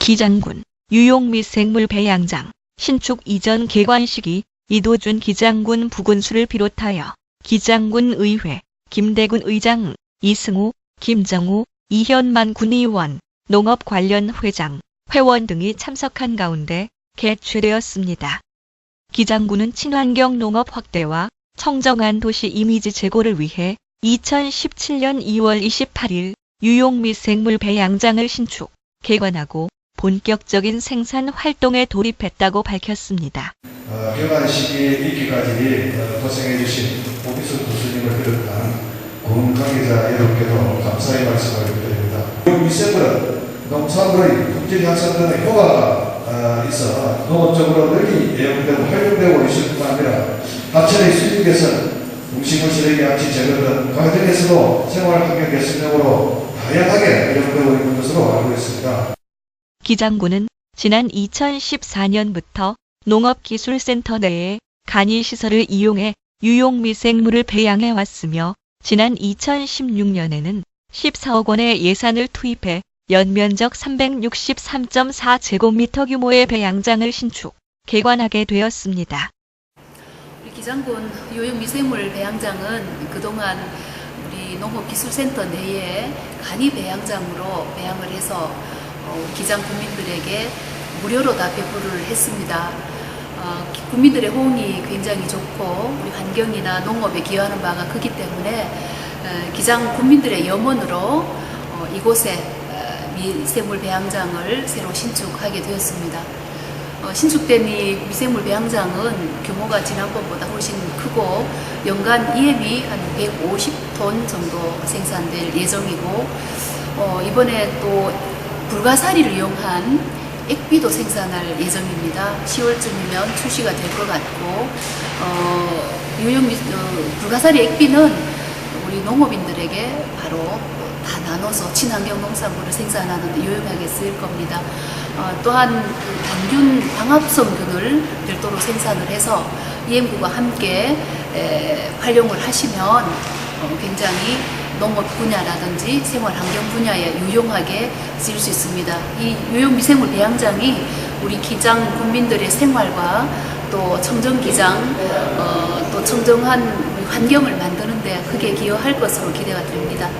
기장군, 유용미생물 배양장, 신축 이전 개관식이 이도준 기장군 부군수를 비롯하여 기장군 의회, 김대군 의장, 이승우, 김정우, 이현만 군의원, 농업 관련 회장, 회원 등이 참석한 가운데 개최되었습니다. 기장군은 친환경 농업 확대와 청정한 도시 이미지 제고를 위해 2017년 2월 28일 유용미생물 배양장을 신축, 개관하고 본격적인 생산 활동에 돌입했다고 밝혔습니다. 어, 개관 시기에 있기까지 어, 고생해주신 오비스 교수님을 비롯한 군 관계자 여러분께도 감사의 말씀을 드립니다. 미세물은 농산물의 품질 향상 등의 효과가 어, 있어 농업적으로 널리 애용되고 활용되고 있을 뿐만 아니라 하천의 수익 개선, 음식물 쓰레기 양치 제거 등 과정에서도 생활 환경 개선용으로 다양하게 활용되고 있는 것으로 알고 있습니다. 기장군은 지난 2014년부터 농업기술센터 내에 간이시설을 이용해 유용미생물을 배양해 왔으며 지난 2016년에는 14억 원의 예산을 투입해 연면적 363.4제곱미터 규모의 배양장을 신축, 개관하게 되었습니다. 우리 기장군 요용미생물 배양장은 그동안 우리 농업기술센터 내에 간이 배양장으로 배양을 해서 기장 국민들에게 무료로 다 배부를 했습니다. 어, 기- 국민들의 호응이 굉장히 좋고 우리 환경이나 농업에 기여하는 바가 크기 때문에 어, 기장 국민들의 염원으로 어, 이곳에 어, 미생물 배양장을 새로 신축하게 되었습니다. 어, 신축된 이 미생물 배양장은 규모가 지난번보다 훨씬 크고 연간 EM이 한 150톤 정도 생산될 예정이고 어, 이번에 또 불가사리를 이용한 액비도 생산할 예정입니다. 10월쯤이면 출시가 될 것 같고 어, 유용 미- 어, 불가사리 액비는 우리 농업인들에게 바로 다 나눠서 친환경 농산물을 생산하는 데 유용하게 쓰일 겁니다. 어, 또한 그 단균 광합성균을 별도로 생산을 해서 EM구가 함께 에, 활용을 하시면 어, 굉장히 농업 분야라든지 생활 환경 분야에 유용하게 쓰일 수 있습니다. 이 유용 미생물 배양장이 우리 기장 국민들의 생활과 또 청정 기장 어, 또 청정한 환경을 만드는데 크게 기여할 것으로 기대가 됩니다.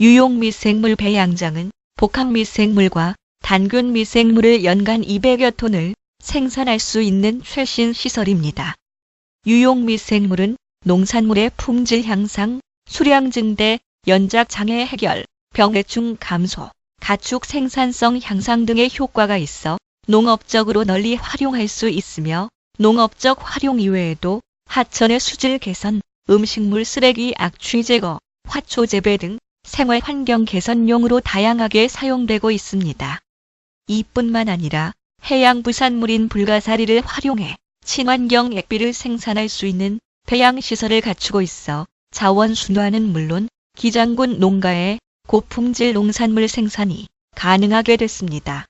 유용 미생물 배양장은 복합 미생물과 단균 미생물을 연간 200여 톤을 생산할 수 있는 최신 시설입니다. 유용 미생물은 농산물의 품질 향상, 수량 증대, 연작 장애 해결, 병해충 감소, 가축 생산성 향상 등의 효과가 있어 농업적으로 널리 활용할 수 있으며 농업적 활용 이외에도 하천의 수질 개선, 음식물 쓰레기 악취 제거, 화초 재배 등 생활 환경 개선용으로 다양하게 사용되고 있습니다. 이뿐만 아니라 해양 부산물인 불가사리를 활용해 친환경 액비를 생산할 수 있는 배양 시설을 갖추고 있어 자원 순환은 물론 기장군 농가의 고품질 농산물 생산이 가능하게 됐습니다.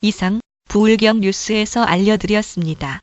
이상 부울경 뉴스에서 알려드렸습니다.